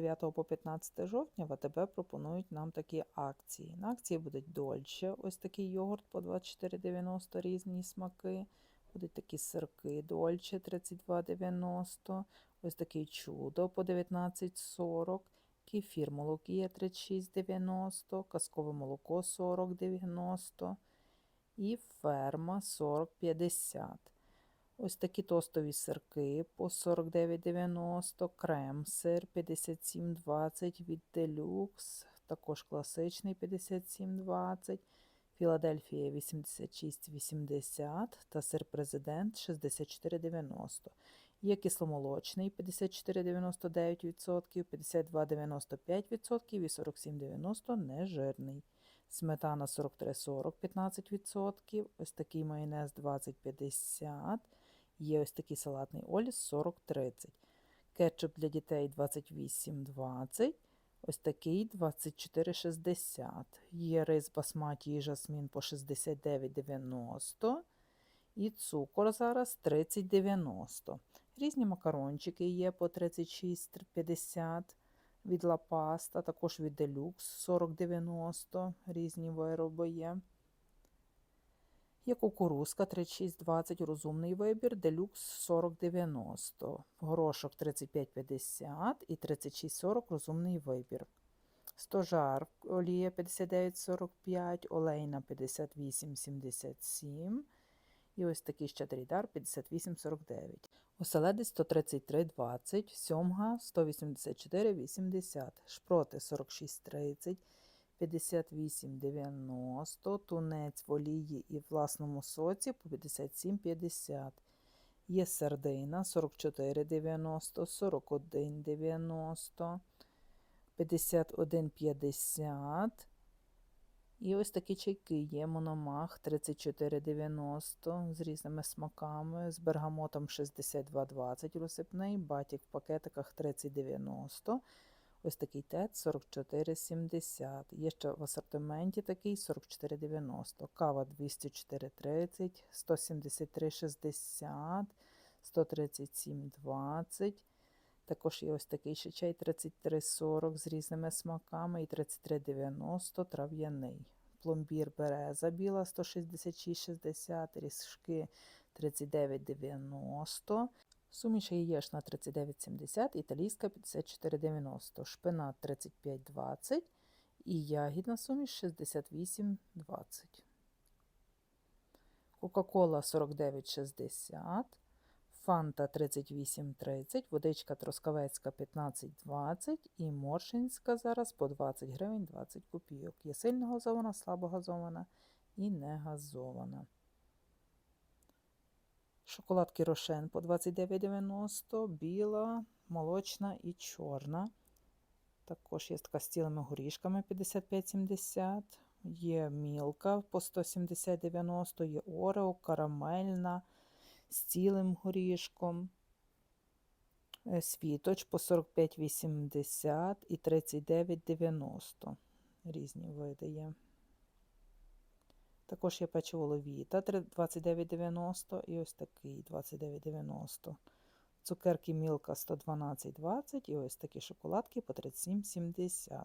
9 по 15 жовтня в АТБ пропонують нам такі акції. На акції будуть дольче, ось такий йогурт по 24,90 різні смаки. Будуть такі сирки дольче 32,90. Ось такий чудо по 19,40. Кефір молокія 36,90. Казкове молоко 40,90. І ферма 40,50. Ось такі тостові сирки по 49,90, крем-сир 57,20 від Deluxe, також класичний 57,20, Філадельфія 86,80 та сир президент 64,90. Є кисломолочний 54,99%, 52,95% і 47,90 нежирний. Сметана 43,40 15%, ось такий майонез 20,50, є ось такий салатний оліс 40,30. Кетчуп для дітей 28,20, ось такий 24,60. Є рис басматі і жасмін по 69,90. І цукор зараз 30,90. Різні макарончики є по 36,50 від Pasta, також від Deluxe 40,90, різні вироби є. Є кукурузка 36,20, розумний вибір, Deluxe 40,90, горошок 35,50 і 36,40 розумний вибір. Стожар олія 59,45, олейна 58,77 і ось такий щедрийдар 58,49. Оселедець 133,20, сьомга 184,80, шпроти 46,30, 58,90, тунець в олії і власному соці по 57,50. Є сардина 44,90, 41,90, 51,50. І ось такі чайки є мономах 34,90 з різними смаками, з бергамотом 62,20 розсипний, батік в пакетиках 30,90. Ось такий тет 44,70. Є ще в асортименті такий 44,90. Кава 204,30, 173,60, 137,20. Також є ось такий ще чай 33,40 з різними смаками і 33,90 трав'яний. Пломбір береза біла 166,60, ріжки 39,90. Суміш яєчна 39,70, італійська 54,90, шпинат 35,20 і ягідна суміш 68,20. Кока-кола 49,60. Фанта 38,30, водичка Троскавецька 15,20 і Моршинська зараз по 20 гривень 20 копійок. Є сильно газована, слабо газована і не газована. Шоколадки Рошен по 29,90, біла, молочна і чорна. Також є така з цілими горішками 55,70. Є мілка по 170,90, є Орео, карамельна з цілим горішком. Е, Світоч по 45,80 і 39,90. Різні види є. Також є печиво ловіта 29,90 і ось такий 29,90. Цукерки мілка 112,20 і ось такі шоколадки по 37,70.